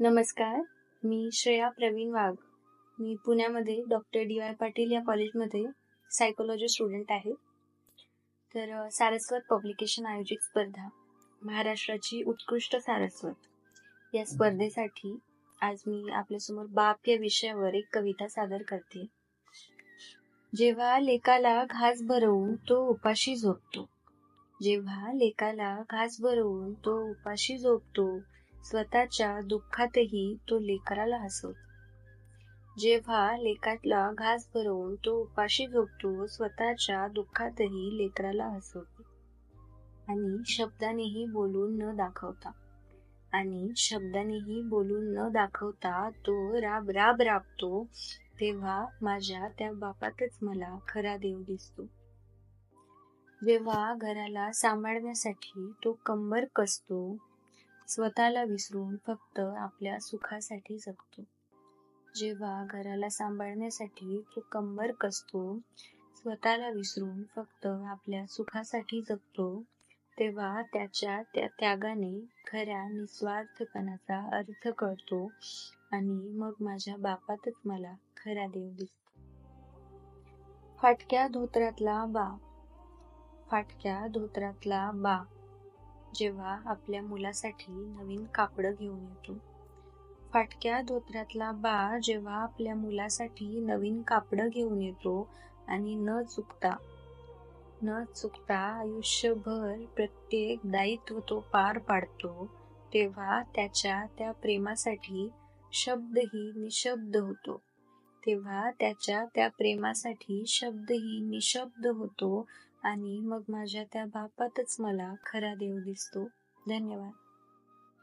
नमस्कार मी श्रेया प्रवीण वाघ. मी पुण्यामध्ये doctor D Y Patil या कॉलेजमध्ये सायकोलॉजी स्टुडंट आहे. तर सारस्वत पब्लिकेशन आयोजित स्पर्धा महाराष्ट्राची उत्कृष्ट सारस्वत. या स्पर्धेसाठी आज मी आपल्यासमोर बाप या विषयावर एक कविता सादर करते. जेव्हा लेकाला घास भरवून तो उपाशी झोपतो. जेव्हा लेकाला घास भरवून तो उपाशी झोपतो स्वतःच्या दुःखातही तो लेकराला हसवतो. जेव्हा लेकातला घास भरवून तो उपाशी झोपतो स्वतःच्या दुःखातही लेकराला हसवतो आणि शब्दानेही बोलून न दाखवता आणि शब्दानेही बोलून न दाखवता तो राब राब राबतो तेव्हा माझ्या त्या बापातच मला खरा देव दिसतो. जेव्हा घराला सांभाळण्यासाठी तो कंबर कसतो स्वतःला विसरून फक्त आपल्या सुखासाठी जगतो. जेव्हा घराला सांभाळण्यासाठी तो कंबर कसतो स्वतःला विसरून फक्त आपल्या सुखासाठी जगतो तेव्हा त्याच्या त्या त्यागाने खऱ्या निस्वार्थपणाचा अर्थ कळतो आणि मग माझ्या बापातच मला खरा देव दिसतो. फाटक्या धोत्रातला बा फाटक्या धोत्रातला बा. जेव्हा आपल्या मुलासाठी नवीन कापडं घेऊन येतो. फाटक्या धोत्र्यातला बा जेव्हा आपल्या मुलासाठी नवीन कापडं घेऊन येतो आणि न चुकता न चुकता आयुष्यभर प्रत्येक दायित्व तो पार पाडतो तेव्हा त्याच्या त्या प्रेमासाठी शब्दही निशब्द होतो. तेव्हा त्याच्या त्या प्रेमासाठी शब्दही निशब्द होतो आणि मग माझ्या त्या बापातच मला खरा देव दिसतो. धन्यवाद.